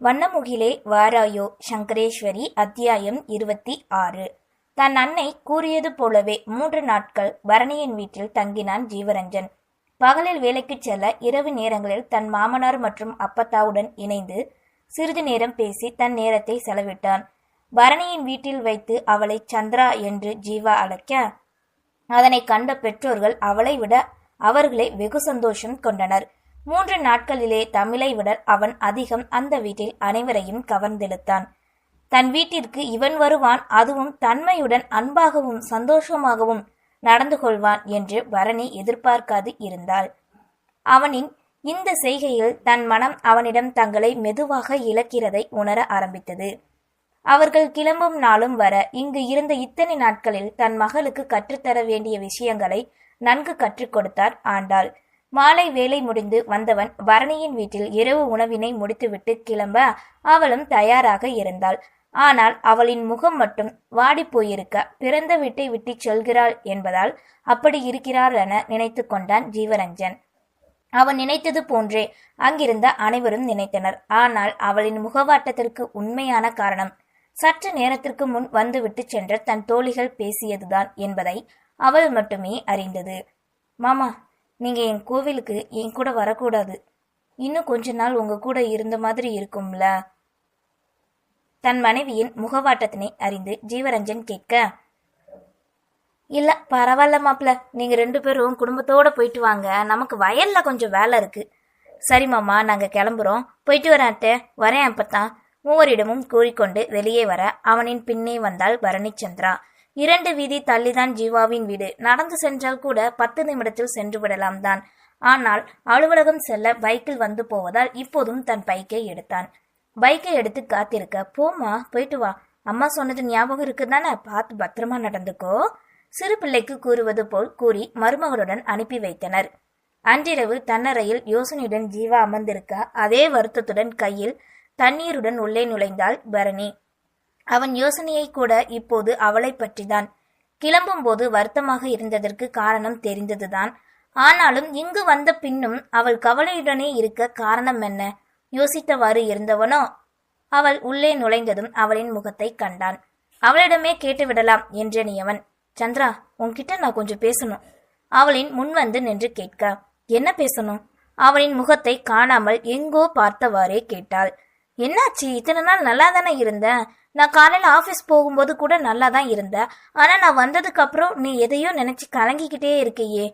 வண்ணமுகிலே வாராயோ சங்கரேஸ்வரி அத்தியாயம் இருபத்தி ஆறு. தன் அன்னை கூறியது போலவே மூன்று நாட்கள் பரணியின் வீட்டில் தங்கினான் ஜீவரஞ்சன். பகலில் வேலைக்குச் செல்ல இரவு நேரங்களில் தன் மாமனார் மற்றும் அப்பத்தாவுடன் இணைந்து சிறிது நேரம் பேசி தன் நேரத்தை செலவிட்டான். பரணியின் வீட்டில் வைத்து அவளை சந்திரா என்று ஜீவா அழைக்க அதனை கண்ட பெற்றோர்கள் அவளை விட அவர்களே வெகு சந்தோஷம் கொண்டனர். மூன்று நாட்களிலே தமிழை விட அவன் அதிகம் அந்த வீட்டில் அனைவரையும் கவர்ந்தெழுத்தான் தன் வீட்டிற்கு இவன் வருவான் அதுவும் தன்மையுடன் அன்பாகவும் சந்தோஷமாகவும் நடந்து கொள்வான் என்று பரணி எதிர்பார்க்காது இருந்தாள். அவனின் இந்த செய்கையில் தன் மனம் அவனிடம் தங்களை மெதுவாக இழக்கிறதை உணர ஆரம்பித்தது. அவர்கள் கிளம்பும் நாளும் வர இங்கு இருந்த இத்தனை நாட்களில் தன் மகளுக்கு கற்றுத்தர வேண்டிய விஷயங்களை நன்கு கற்றுக் கொடுத்தார் ஆண்டாள். மாலை வேலை முடிந்து வந்தவன் பரணியின் வீட்டில் இரவு உணவினை முடித்துவிட்டு கிளம்ப அவளும் தயாராக இருந்தாள். ஆனால் அவளின் முகம் மட்டும் வாடி போயிருக்க பிறந்த வீட்டை விட்டு செல்கிறாள் என்பதால் அப்படி இருக்கிறாள் என நினைத்து கொண்டான் ஜீவரஞ்சன். அவன் நினைத்தது போன்றே அங்கிருந்த அனைவரும் நினைத்தனர். ஆனால் அவளின் முகவாட்டத்திற்கு உண்மையான காரணம் சற்று நேரத்திற்கு முன் வந்துவிட்டு சென்ற தன் தோழிகள் பேசியதுதான் என்பதை அவள் மட்டுமே அறிந்தது. மாமா நீங்க என் கோவிலுக்கு என் கூட வரக்கூடாது. இன்னும் கொஞ்ச நாள் உங்க கூட இருந்த மாதிரி இருக்கும்ல? தன் மனைவியின் முகவாட்டத்தினை அறிந்து ஜீவரஞ்சன் கேட்க இல்ல பரவாயில்ல மாப்பிள்ள. நீங்க ரெண்டு பேரும் குடும்பத்தோட போயிட்டு வாங்க. நமக்கு வயல்ல கொஞ்சம் வேலை இருக்கு. சரி மாமா நாங்க கிளம்புறோம். போயிட்டு வரேன் அத்தை. வரேன் அப்பத்தான். மூவரிடமும் கூறிக்கொண்டு வெளியே வர அவனின் பின்னே வந்தாள் பரணிச்சந்திரா. இரண்டு வீதி தள்ளிதான் ஜீவாவின் வீடு. நடந்து சென்றால் கூட பத்து நிமிடத்தில் சென்று விடலாம் தான். ஆனால் அலுவலகம் செல்ல பைக்கில் வந்து போவதால் இப்போதும் தன் பைக்கை எடுத்தான். பைக்கை எடுத்து காத்திருக்க போமா போயிட்டு வா. அம்மா சொன்னது ஞாபகம் இருக்குதானே? பார்த்து பத்திரமா நடந்துக்கோ. சிறு பிள்ளைக்கு கூறுவது போல் கூறி மருமகளுடன் அனுப்பி வைத்தனர். அன்றிரவு தன்னறையில் யோசனையுடன் ஜீவா அமர்ந்திருக்க அதே வருத்தத்துடன் கையில் தண்ணீருடன் உள்ளே நுழைந்தாள் பரணி. அவன் யோசனையை கூட இப்போது அவளை பற்றிதான். கிளம்பும்போது வருத்தமாக இருந்ததற்கு காரணம் தெரிந்ததுதான். ஆனாலும் இங்கு வந்த பின்னும் அவள் கவலையுடனே இருக்க காரணம் என்ன? யோசித்தவாறு இருந்தவனோ? அவள் உள்ளே நுழைந்ததும் அவளின் முகத்தை கண்டான். அவளிடமே கேட்டுவிடலாம் அவன் சந்திரா உன்கிட்ட நான் கொஞ்சம் பேசணும். அவளின் முன் வந்து நின்று கேட்க என்ன பேசணும்? அவளின் முகத்தை காணாமல் எங்கோ பார்த்தவாறே கேட்டாள். என்னாச்சு? இத்தனை நாள் நல்லா தானே இருந்தேன் நான் காலையில் ஆஃபீஸ் போகும்போது கூட நல்லா தான் இருந்தேன். ஆனால் நான் வந்ததுக்கு அப்புறம் நீ எதையோ நினைச்சு கலங்கிக்கிட்டே இருக்கையே.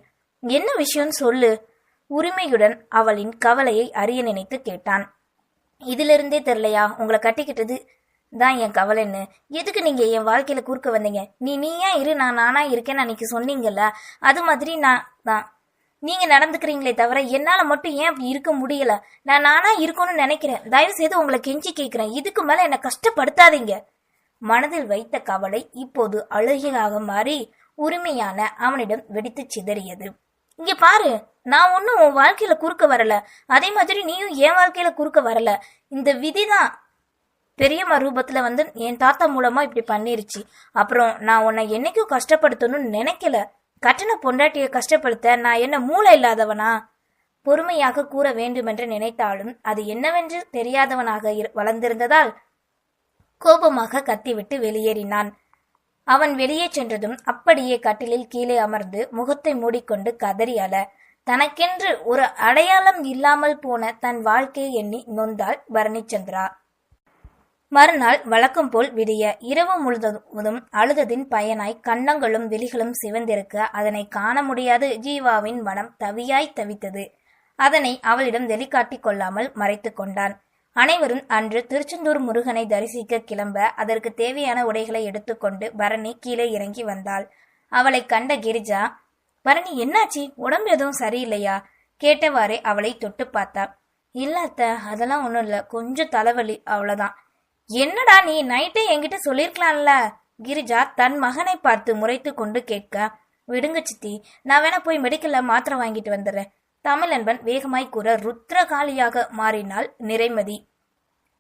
என்ன விஷயம்னு சொல்லு. உரிமையுடன் அவளின் கவலையை அறிய நினைத்து கேட்டான். இதிலிருந்தே தெரியலையா? உங்களை கட்டிக்கிட்டது தான் என் கவலைன்னு. எதுக்கு நீங்க என் வாழ்க்கையில குறுக்க வந்தீங்க? நீ நீயா இரு நான் நானா இருக்கேன்னு அன்னைக்கு சொன்னீங்கல்ல. அது மாதிரி நான் தான். நீங்க நடந்துக்கிறீங்களே தவிர என்னால மட்டும் ஏன் அப்படி இருக்க முடியல? நான் நானா இருக்கணும்னு நினைக்கிறேன். தயவு செய்து உங்களை கெஞ்சி கேட்கிறேன் இதுக்கு மேல என்னை கஷ்டப்படுத்தாதீங்க. மனதில் வைத்த கவலை இப்போது அழுகையாக மாறி உரிமையான அவனிடம் வெடித்து சிதறியது. இங்க பாரு நான் ஒன்னும் உன் வாழ்க்கையில குறுக்க வரல. அதே மாதிரி நீயும் என் வாழ்க்கையில குறுக்க வரல. இந்த விதிதான் பெரியம்மா ரூபத்துல வந்து என் தாத்தா மூலமா இப்படி பண்ணிருச்சு. அப்புறம் நான் உன்னை என்னைக்கும் கஷ்டப்படுத்தணும்னு நினைக்கல. கட்டண பொண்டாட்டியை கஷ்டப்படுத்த நான் என்ன மூளை இல்லாதவனா? பொறுமையாக கூற வேண்டுமென்று நினைத்தாலும் அது என்னவென்று தெரியாதவனாக வளர்ந்திருந்ததால் கோபமாக கத்திவிட்டு வெளியேறினான். அவன் வெளியே சென்றதும் அப்படியே கட்டிலில் கீழே அமர்ந்து முகத்தை மூடிக்கொண்டு கதறி அல தனக்கென்று ஒரு அடையாளம் இல்லாமல் போன தன் வாழ்க்கையை எண்ணி நொந்தாள் பரணிச்சந்திரா. மறுநாள் வழக்கம் போல் விடிய இரவு முழுவதும் அழுததின் பயனாய் கன்னங்களும் விழிகளும் சிவந்திருக்க அதனை காண முடியாது ஜீவாவின் மனம் தவியாய் தவித்தது. அதனை அவளிடம் வெளிக்காட்டிக் கொள்ளாமல் மறைத்து கொண்டான். அனைவரும் அன்று திருச்செந்தூர் முருகனை தரிசிக்க கிளம்ப அதற்கு தேவையான உடைகளை எடுத்துக்கொண்டு பரணி கீழே இறங்கி வந்தாள். அவளை கண்ட கிரிஜா பரணி என்னாச்சு? உடம்பு எதுவும் சரியில்லையா? கேட்டவாறே அவளை தொட்டு பார்த்தா இல்லாத்த அதெல்லாம் ஒன்றும் இல்ல. கொஞ்சம் தலைவலி அவ்வளவுதான். என்னடா நீ நைட்டே என்கிட்ட சொல்லிருக்கலாம்ல? கிரிஜா தன் மகனை பார்த்து முறைத்து கொண்டு கேட்க விடுங்க சித்தி நான் வேணா போய் மெடிக்கல்ல மாத்திரை வாங்கிட்டு வந்துடுறேன். தமிழன்பன் வேகமாய் கூற ருத்ரகாளியாக மாறினாள் நிறைமதி.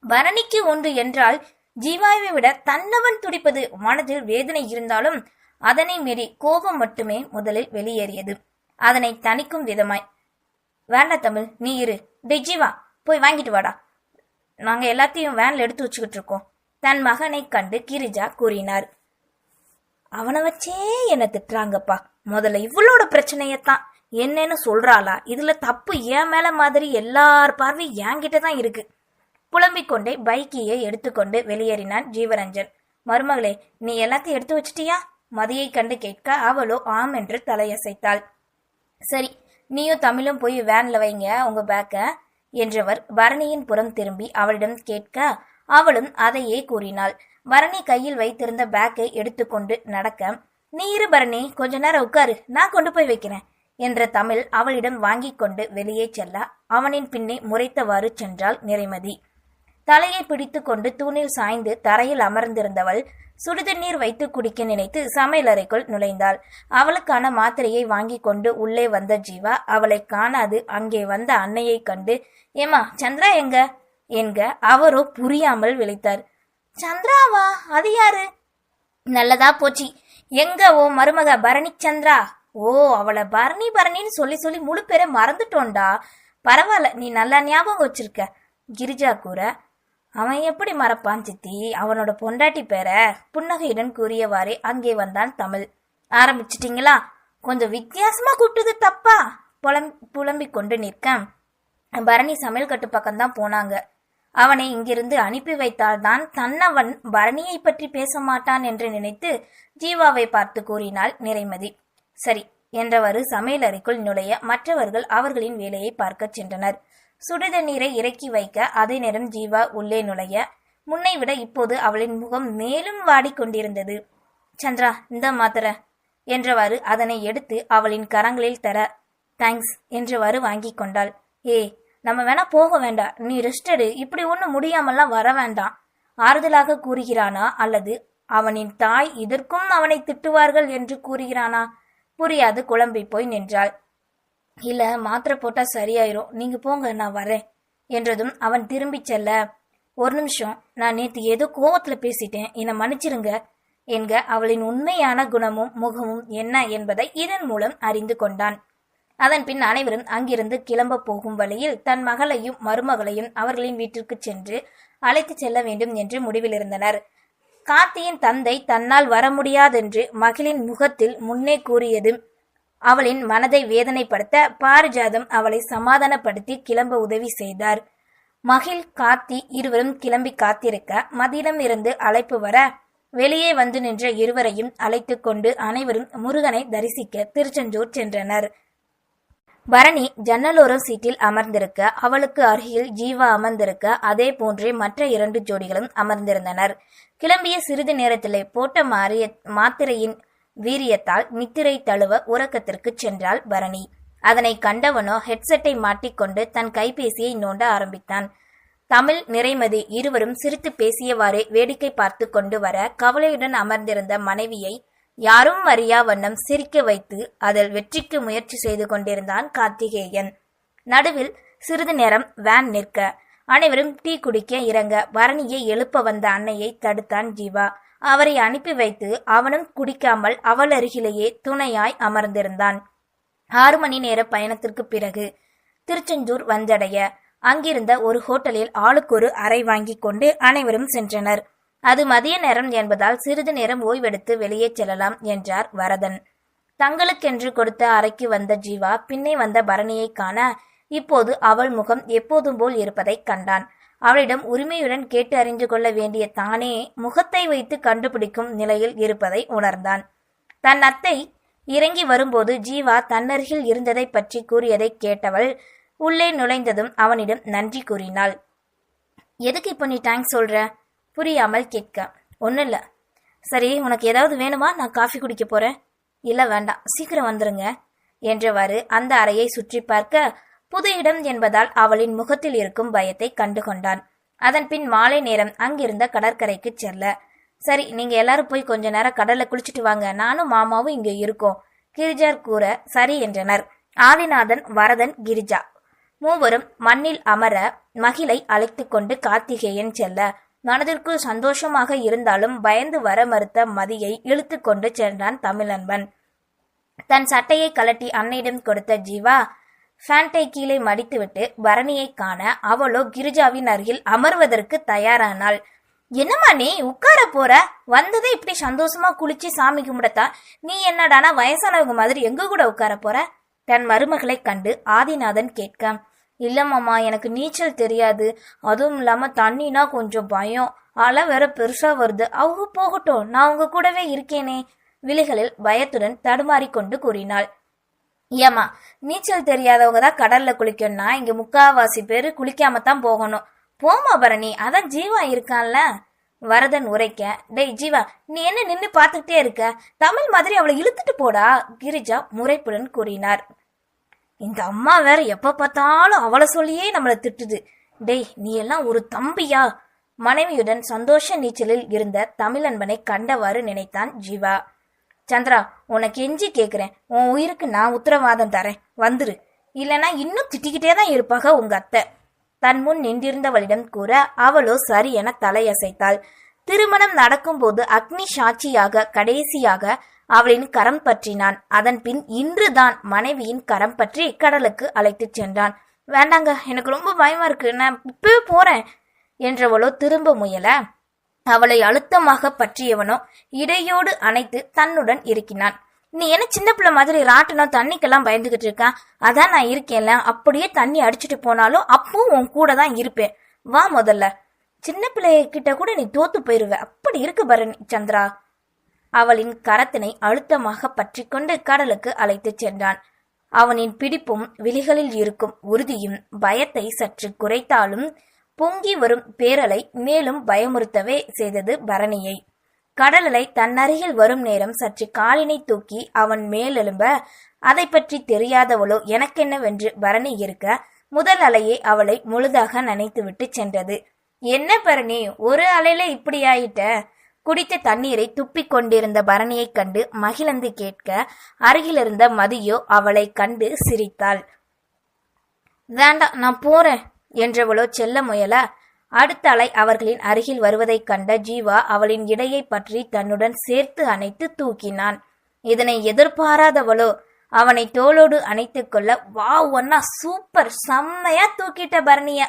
பரணிக்கு ஒன்று என்றால் ஜீவாவை விட தன்னவன் துடிப்பது மனதில் வேதனை இருந்தாலும் அதனை மீறி கோபம் மட்டுமே முதலில் வெளியேறியது. அதனை தணிக்கும் விதமாய் வேண்டா தமிழ் நீ இரு. டேய் போய் வாங்கிட்டு வாடா. நாங்க எல்லாத்தையும் வேன்ல எடுத்து வச்சுக்கிட்டு இருக்கோம். தன் மகனை கண்டு கிரிஜா கூறினார். அவனை வச்சே என்ன திட்டுறாங்கப்பா. முதல்ல இவளோட பிரச்சனையத்தான். என்னன்னு சொல்றாளா? இதுல தப்பு என் மேல மாதிரி எல்லார் பார்வையும் என்கிட்ட தான் இருக்கு. புலம்பிக் கொண்டே பைக்கியை எடுத்துக்கொண்டு வெளியேறினான் ஜீவரஞ்சன். மருமகளே நீ எல்லாத்தையும் எடுத்து வச்சிட்டியா? மதியை கண்டு கேட்க அவளோ ஆம் என்று தலையசைத்தாள். சரி நீயும் தமிழும் போய் வேன்ல வைங்க உங்க பேக்க என்றவர் பரணியின் புறம் திரும்பி அவளிடம் கேட்க அவளும் அதையே கூறினாள். பரணி கையில் வைத்திருந்த பேக்கை எடுத்துக்கொண்டு நடக்க நீ இரு பரணி கொஞ்ச நேரம் உட்காரு நான் கொண்டு போய் வைக்கிறேன் என்ற தமிழ் அவளிடம் வாங்கிக் கொண்டு வெளியே செல்ல அவனின் பின்னே முறைத்தவாறு சென்றாள் நிறைமதி. தலையை பிடித்துக்கொண்டு தூணில் சாய்ந்து தரையில் அமர்ந்திருந்தவள் சுடுதண்ணீர் வைத்து குடிக்க நினைத்து சமையலறைக்குள் நுழைந்தாள். அவளுக்கான மாத்திரையை வாங்கி கொண்டு உள்ளே வந்த ஜீவா அவளை காணாது. அங்கே வந்த அன்னையை கண்டு ஏமா சந்திரா எங்க? என்க அவரோ புரியாமல் விழித்தார். சந்திராவா? அது யாரு? நல்லதா போச்சு. எங்க ஓ மருமக பரணி சந்திரா? ஓ அவளை பரணி பரணின்னு சொல்லி சொல்லி முழு பேரை மறந்துட்டோண்டா. பரவாயில்ல நீ நல்லா ஞாபகம் வச்சிருக்க. கிரிஜா கூற அவன் எப்படி மறப்பான் சித்தி? அவனோட பொண்டாட்டி பேர புன்னகையுடன் கூறியவாறே அங்கே வந்தான் தமிழ். ஆரம்பிச்சிட்டிங்களா? கொஞ்சம் வித்தியாசமா கூப்பிட்டது தப்பா? புலம் புலம்பிக் கொண்டு நிற்க பரணி சமையல் கட்டு பக்கம்தான் போனாங்க. அவனை இங்கிருந்து அனுப்பி வைத்தால்தான் தன்னவன் பரணியை பற்றி பேச மாட்டான் என்று நினைத்து ஜீவாவை பார்த்து கூறினாள் நிறைமதி. சரி என்றவாறு சமையலறைக்குள் நுழைய மற்றவர்கள் அவர்களின் வேலையை பார்க்கச் சென்றனர். சுடுதண்ணீரை இறக்கி வைக்க அதே நேரம் ஜீவா உள்ளே நுழைய முன்னை விட இப்போது அவளின் முகம் மேலும் வாடிக்கொண்டிருந்தது. சந்திரா இந்த மாத்திர என்றவாறு அதனை எடுத்து அவளின் கரங்களில் தர தேங்க்ஸ் என்றவாறு வாங்கி கொண்டாள். ஏ நம்ம வேணா போக வேண்டாம். நீ ரெஸ்டடு இப்படி ஒன்றும் முடியாமல்லாம் வர வேண்டாம். ஆறுதலாக கூறுகிறானா? அல்லது அவனின் தாய் இதற்கும் அவனை திட்டுவார்கள் என்று கூறுகிறானா? புரியாது. குழம்பி போய் நின்றாள். இல்ல மாத்திரை போட்டா சரியாயிரும். நீங்க போங்க நான் வரேன். என்றதும் அவன் திரும்பிச் செல்ல ஒரு நிமிஷம் நான் நேத்து ஏதோ கோவத்துல பேசிட்டேன். என்னை மன்னிச்சிருங்க. என்க அவளின் உண்மையான குணமும் முகமும் என்ன என்பதை இதன் மூலம் அறிந்து கொண்டான். அதன் பின் அனைவரும் அங்கிருந்து கிளம்ப போகும் வழியில் தன் மகளையும் மருமகளையும் அவர்களின் வீட்டிற்கு சென்று அழைத்துச் செல்ல வேண்டும் என்று முடிவிலிருந்தனர். கார்த்தியின் தந்தை தன்னால் வர முடியாதென்று மகளின் முகத்தில் முன்னே கூறியது அவளின் மனதை வேதனைப்படுத்த பாரிஜாதம் அவளை சமாதானப்படுத்தி கிளம்ப உதவி செய்தார். மகிழ் காத்தி இருவரும் கிளம்பி காத்திருக்க மதியிடம் இருந்து அழைப்பு வர வெளியே வந்து நின்ற இருவரையும் அழைத்து கொண்டு அனைவரும் முருகனை தரிசிக்க திருச்செந்தூர் சென்றனர். பரணி ஜன்னலோரம் சீட்டில் அமர்ந்திருக்க அவளுக்கு அருகில் ஜீவா அமர்ந்திருக்க அதே போன்றே மற்ற இரண்டு ஜோடிகளும் அமர்ந்திருந்தனர். கிளம்பிய சிறிது நேரத்திலே போட்ட மாறிய மாத்திரையின் வீரியத்தால் நித்திரை தழுவ உறக்கத்திற்கு சென்றாள் பரணி. அதனை கண்டவனோ ஹெட்செட்டை மாட்டிக்கொண்டு தன் கைபேசியை நோண்ட ஆரம்பித்தான். தமிழ் நிறைமதி இருவரும் சிரித்து பேசியவாறே வேடிக்கை பார்த்து கொண்டு வர கவலையுடன் அமர்ந்திருந்த மனைவியை யாரும் அறியா வண்ணம் சிரிக்க வைத்து அதில் வெற்றிக்கு முயற்சி செய்து கொண்டிருந்தான் கார்த்திகேயன். நடுவில் சிறிது நேரம் வேன் நிற்க அனைவரும் டீ குடிக்க இறங்க பரணியை எழுப்ப வந்த அன்னையை தடுத்தான் ஜீவா. அவரை அனுப்பி வைத்து அவனும் குடிக்காமல் அவள் அருகிலேயே துணையாய் அமர்ந்திருந்தான். ஆறு மணி நேர பயணத்திற்கு பிறகு திருச்செந்தூர் வந்தடைய. அங்கிருந்த ஒரு ஹோட்டலில் ஆளுக்கு ஒரு அறை வாங்கிக் கொண்டு அனைவரும் சென்றனர். அது மதிய நேரம் என்பதால் சிறிது நேரம் ஓய்வெடுத்து வெளியே செல்லலாம் என்றார் வரதன். தங்களுக்கென்று கொடுத்த அறைக்கு வந்த ஜீவா பின்னே வந்த பரணியை காண இப்போது அவள் முகம் எப்போதும் போல் இருப்பதைக் கண்டான். அவளிடம் உரிமையுடன் கேட்டு அறிந்து கொள்ள வேண்டிய தானே முகத்தை வைத்து கண்டுபிடிக்கும் நிலையில் இருப்பதை உணர்ந்தான். தன் அத்தை இறங்கி வரும்போது ஜீவா தன்னருகில் இருந்ததை பற்றி கூறியதை கேட்டவள் உள்ளே நுழைந்ததும் அவனிடம் நன்றி கூறினாள். எதுக்கு இப்போ நீ தேங்க்ஸ் சொல்ற? புரியாமல் கேட்க. ஒன்றும் இல்லை. சரி உனக்கு ஏதாவது வேணுமா? நான் காஃபி குடிக்க போறேன். இல்லை வேண்டாம். சீக்கிரம் வந்துருங்க. என்றவாறு அந்த அறையை சுற்றி பார்க்க புது இடம் என்பதால் அவளின் முகத்தில் இருக்கும் பயத்தை கண்டு கொண்டான் அதன் பின் மாலை நேரம் அங்கிருந்த கடற்கரைக்கு செல்ல. சரி நீங்க எல்லாரும் போய் கொஞ்ச நேரம் கடல்ல குளிச்சுட்டு வாங்க. நானும் மாமாவும் இங்க இருக்கோம். கிரிஜார் கூற சரி என்றனர். ஆதிநாதன் வரதன் கிரிஜா. மூவரும் மண்ணில் அமர மகிழை அழைத்து கொண்டு கார்த்திகேயன் செல்ல. மனதிற்குள் சந்தோஷமாக இருந்தாலும் பயந்து வர மறுத்த மதியை இழுத்து கொண்டு சென்றான் தமிழன்பன். தன் சட்டையை கலட்டி அன்னையிடம் கொடுத்த ஜீவா ஃபேண்டை கீழே மடித்துவிட்டு பரணியை காண அவளோ கிரிஜாவின் அருகில் அமர்வதற்கு தயாரானாள். என்னம்மா நீ உட்கார போற? வந்ததே இப்படி சந்தோஷமா குளிச்சு சாமி கும்பிடத்தா? நீ என்னடானா வயசானவங்க மாதிரி எங்க கூட உட்கார போற? தன் மருமகளை கண்டு ஆதிநாதன் கேட்க இல்லம்மாமா எனக்கு நீச்சல் தெரியாது. அதுவும் இல்லாம தண்ணினா கொஞ்சம் பயம். அலை வேற பெருசா வருது. அவங்க போகட்டும் நான் உங்க கூடவே இருக்கேனே. விழிகளில் பயத்துடன் தடுமாறிக்கொண்டு கூறினாள். ஏமா நீச்சல் தெரியாதவங்க தான் கடல்ல குளிக்கணும்னா இங்க முக்காவாசி பேர் குளிக்காம தான் போகணும். போமா பரணி அதான் ஜீவா இருக்கான்ல. வரதன் உரைக்க டேய் ஜீவா நீ என்ன நின்னு பார்த்துக்கிட்டே இருக்க? தமிழ் மாதிரி அவளை இழுத்துட்டு போடா கிரிஜா முறைப்புடன் கூறினார். இந்த அம்மா வேற எப்ப பார்த்தாலும் அவளை சொல்லியே நம்மளை திட்டுது. டேய் நீ எல்லாம் ஒரு தம்பியா? மனைவியுடன் சந்தோஷ நீச்சலில் இருந்த தமிழன்பனை கண்டவாறு நினைத்தான் ஜீவா. சந்திரா உனக்கு எஞ்சி கேக்குறேன். உன் உயிருக்கு நான் உத்தரவாதம் தரேன். வந்துரு. இல்லனா இன்னும் திட்டிக்கிட்டே தான் இருப்பாக உங்க அத்தை. தன் முன் நின்றிருந்தவளிடம் கூற அவளோ சரி என தலையசைத்தாள். திருமணம் நடக்கும்போது அக்னி சாட்சியாக கடைசியாக அவளின் கரம் பற்றினான். அதன் பின் இன்றுதான் மனைவியின் கரம் பற்றி கடலுக்கு அழைத்துச் சென்றான். வேண்டாங்க எனக்கு ரொம்ப பயமா இருக்கு. நான் இப்பவே போறேன் என்றவளோ திரும்ப முயல. அவளை அழுத்தமாக பற்றியவனோ இடையோடு அணைத்து தன்னுடன் இருக்கினான் நீ என்ன சின்ன பிள்ளை மாதிரி ராட்டணும் தண்ணிக்கெல்லாம் பயந்துகிட்டு இருக்கா? அதான் நான் இருக்கேன்ல. அப்படியே தண்ணி அடிச்சிட்டு போனாலும் அப்பவும் உன் கூட தான் இருப்பேன். வா முதல்ல. சின்ன பிள்ளைய கிட்ட கூட நீ தோத்து போயிருவ. அப்படி இருக்கு பரணி சந்திரா. அவளின் கரத்தினை அழுத்தமாக பற்றி கொண்டு கடலுக்கு அழைத்துச் சென்றான். அவனின் பிடிப்பும் விழிகளில் இருக்கும் உறுதியும் பயத்தை சற்று குறைத்தாலும் பொங்கி வரும் பேரலை மேலும் பயமுறுத்தவே செய்தது பரணியை. கடலலை தன்னருகில் வரும் நேரம் சற்று காலினை தூக்கி அவன் மேலெழும்ப அதை பற்றி தெரியாதவளோ எனக்கென்னவென்று பரணி இருக்க? முதல் அலையே அவளை முழுதாக நனைத்துவிட்டு சென்றது. என்ன பரணி ஒரு அலையில இப்படி ஆயிட்ட குடித்த தண்ணீரை துப்பிக் கொண்டிருந்த பரணியைக் கண்டு மகிழ்ந்து கேட்க அருகிலிருந்த மதியோ அவளை கண்டு சிரித்தாள். வேண்டாம் நான் போறேன். என்றவளோ செல்ல முயல? அடுத்த அலை அவர்களின் அருகில் வருவதைக் கண்ட ஜீவா அவளின் இடையை பற்றி தன்னுடன் சேர்த்து அணைத்து தூக்கினான். இதனை எதிர்பாராதவளோ அவனை தோளோடு அணைத்துக் கொள்ள வா ஒன்னா சூப்பர்! செம்மையா தூக்கிட்ட பரணிய!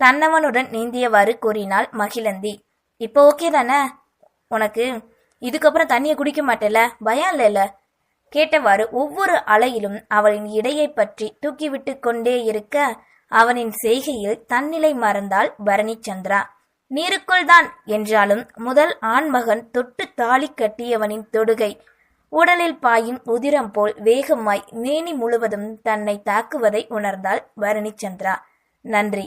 தன்னவனுடன் நீந்தியவாறு கூறினாள் மகிழந்தி. இப்போ ஓகே தானே? உனக்கு இதுக்கப்புறம் தண்ணியை குடிக்க மாட்டேல பயம் இல்லைல்ல? கேட்டவாறு ஒவ்வொரு அலையிலும் அவளின் இடையை பற்றி தூக்கிவிட்டு கொண்டே இருக்க அவனின் செய்கையில் தன்னிலை மறந்தாள் பரணி சந்திரா. நீருக்குள் தான் என்றாலும் முதல் ஆண்மகன் தொட்டு தாலி கட்டியவனின் தொடுகை. உடலில் பாயும் உதிரம் போல் வேகமாய் மேனி முழுவதும் தன்னை தாக்குவதை உணர்ந்தாள் பரணி சந்திரா. நன்றி.